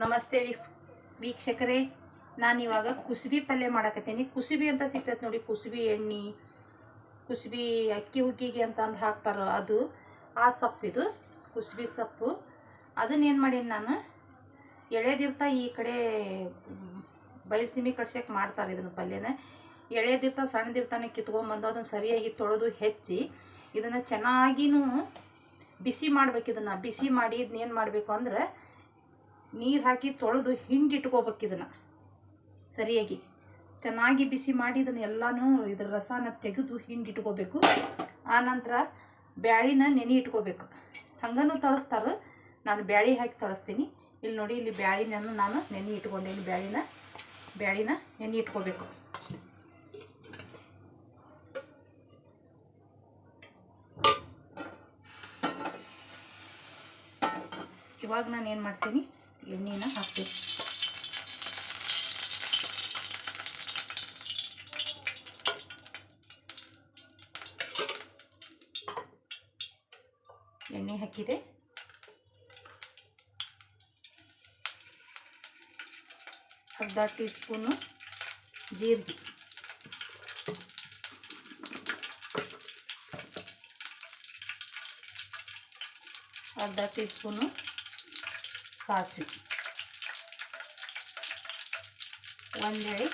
ನಮಸ್ತೆ ವೀಕ್ಷ, ವೀಕ್ಷಕರೇ. ನಾನು ಇವಾಗ ಕುಸುಬಿ ಪಲ್ಯ ಮಾಡಕತ್ತೀನಿ. ಕುಸುಬಿ ಅಂತ ಸಿಗ್ತೈತೆ ನೋಡಿ. ಕುಸುಬಿ ಎಣ್ಣೆ, ಕುಸುಬಿ ಅಕ್ಕಿ ಹುಗ್ಗಿಗೆ ಅಂತ ಅಂದು ಹಾಕ್ತಾರ ಅದು. ಆ ಸೊಪ್ಪಿದು ಕುಸುಬಿ ಸೊಪ್ಪು. ಅದನ್ನೇನು ಮಾಡೀನಿ ನಾನು? ಎಳೆದಿರ್ತಾ ಈ ಕಡೆ ಬಯಲುಸೀಮೆ ಕಡ್ಸಕ್ಕೆ ಮಾಡ್ತಾರೆ ಇದನ್ನು ಪಲ್ಯನ. ಎಳೆದಿರ್ತಾ ಸಣ್ಣದಿರ್ತಾನೆ ಕಿತ್ಕೊಂಡ್ಬಂದು ಅದನ್ನು ಸರಿಯಾಗಿ ತೊಳೆದು ಹೆಚ್ಚಿ ಇದನ್ನು ಚೆನ್ನಾಗಿನೂ ಬಿಸಿ ಮಾಡಬೇಕು ಇದನ್ನು. ಬಿಸಿ ಮಾಡಿ ಇದನ್ನೇನು ಮಾಡಬೇಕು ಅಂದ್ರೆ ನೀರು ಹಾಕಿ ತೊಳೆದು ಹಿಂಡಿಟ್ಕೋಬೇಕು ಇದನ್ನು. ಸರಿಯಾಗಿ. ಚೆನ್ನಾಗಿ ಬಿಸಿ ಮಾಡಿ ಇದನ್ನು ಎಲ್ಲನೂ ಇದ್ರ ರಸನ ತೆಗೆದು ಹಿಂಡಿಟ್ಕೋಬೇಕು. ಆನಂತರ ಬ್ಯಾಳಿನ ನೆನೆ ಇಟ್ಕೋಬೇಕು. ಹಂಗನೂ ತಳಿಸ್ತಾರೆ. ನಾನು ಬ್ಯಾಳಿ ಹಾಕಿ ತಳಿಸ್ತೀನಿ. ಇಲ್ಲಿ ನೋಡಿ, ಇಲ್ಲಿ ಬ್ಯಾಳಿನನ್ನು ನಾನು ನೆನೆ ಇಟ್ಕೊಂಡೇನಿ ಬ್ಯಾಳಿನ ಬ್ಯಾಳಿನ ನೆನೆ ಇಟ್ಕೋಬೇಕು. ಇವಾಗ ನಾನು ಏನು ಮಾಡ್ತೀನಿ? ಎಣ್ಣೆನ ಹಾಕ್ತೀನಿ ಎಣ್ಣೆ ಹಾಕಿದೆ. ಅರ್ಧ ಟೀ ಸ್ಪೂನು ಜೀರಿಗೆ. ಅರ್ಧ ಟೀ ಸ್ಪೂನು ಸಾಸಿವೆ. ಒಂದೆಳೆ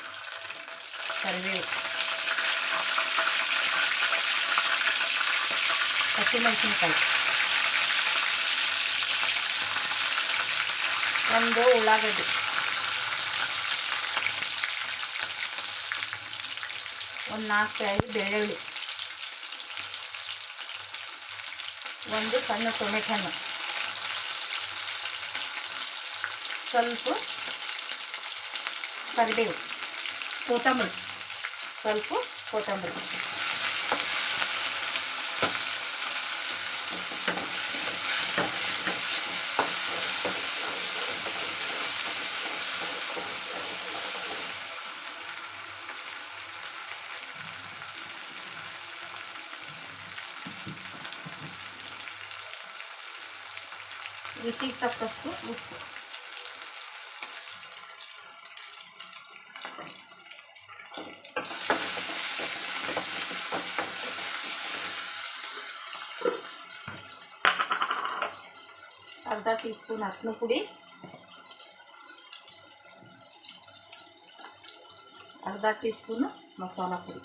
ಕರಿಬೇವು. ಹಸಿಮೆಣಸಿನ್ಕಾಯಿ ಒಂದು ಉಳ್ಳಾಗಡ್ಡಿ. ಒಂದು ನಾಲ್ಕು ಐದು ಬೆಳ್ಳುಳ್ಳಿ. ಒಂದು ಸಣ್ಣ ಟೊಮೆಟೊ ಹಣ್ಣು. ಸ್ವಲ್ಪ ಕರಿಬೇವು ಕೊತ್ತಂಬರಿ ಸ್ವಲ್ಪ ಕೊತ್ತಂಬರಿ ರುಚಿಗೆ ತಕ್ಕಷ್ಟು ಉಪ್ಪು ಅರ್ಧ ಟೀ ಸ್ಪೂನ್ ಅಕ್ನ ಪುಡಿ. ಅರ್ಧ ಟೀ ಸ್ಪೂನು ಮಸಾಲ ಪುಡಿ.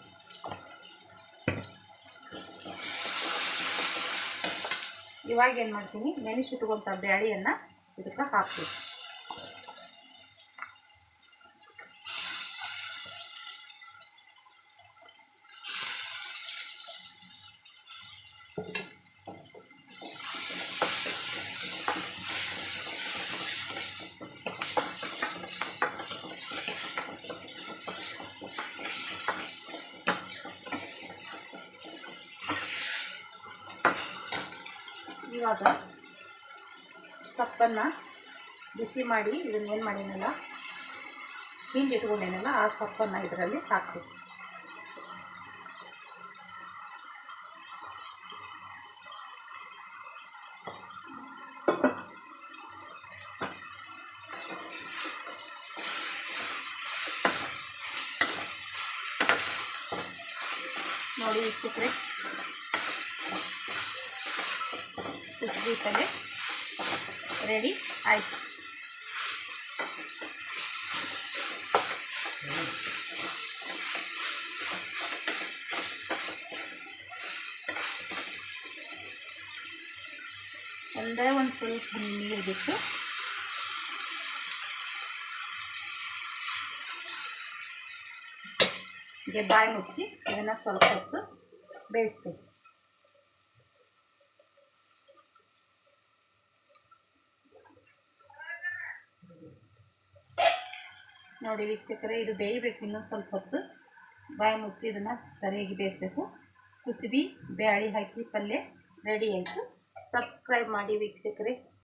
ಇವಾಗ ಏನು ಮಾಡ್ತೀನಿ? ನೆನೆಸಿಟ್ಕೊಂಥ ಬ್ಯಾಳಿಯನ್ನು ಇದಕ್ಕೆ ಹಾಕ್ತೀನಿ ಇವಾಗ ಸೊಪ್ಪನ್ನು ಬಿಸಿ ಮಾಡಿ ಇದನ್ನ ಏನು ಮಾಡೀನಲ್ಲ ಹಿಂಡಿ ಇಟ್ಕೊಂಡೇನಲ್ಲ, ಆ ಸೊಪ್ಪನ್ನು ಇದರಲ್ಲಿ ಹಾಕು ನೋಡಿ ಇಷ್ಟು ಕುಸ್ಬಿ ಪಲ್ಯ ರೆಡಿ ಆಯ್ತು. ಒಂದೇ ಒಂದು ಸ್ವಲ್ಪ ನೀರು ಬಿಟ್ಟು. ಹೀಗೆ ಬಾಯಿ ಮುಚ್ಚಿ, ಇದನ್ನು ಸ್ವಲ್ಪ ಹೊತ್ತು ಬೇಯಿಸ್ತೀವಿ ನೋಡಿ ವೀಕ್ಷಕರೇ, ಇದು ಬೇಯಬೇಕು ಇನ್ನೊಂದು ಸ್ವಲ್ಪ ಹೊತ್ತು. ಬಾಯಿ ಮುಚ್ಚಿ ಇದನ್ನು ಸರಿಯಾಗಿ ಬೇಯಿಸಬೇಕು. ಕುಸುಬಿ, ಬ್ಯಾಳಿ ಹಾಕಿ ಪಲ್ಯ ರೆಡಿ ಆಯಿತು. ಸಬ್ಸ್ಕ್ರೈಬ್ ಮಾಡಿ ವೀಕ್ಷಕರೇ.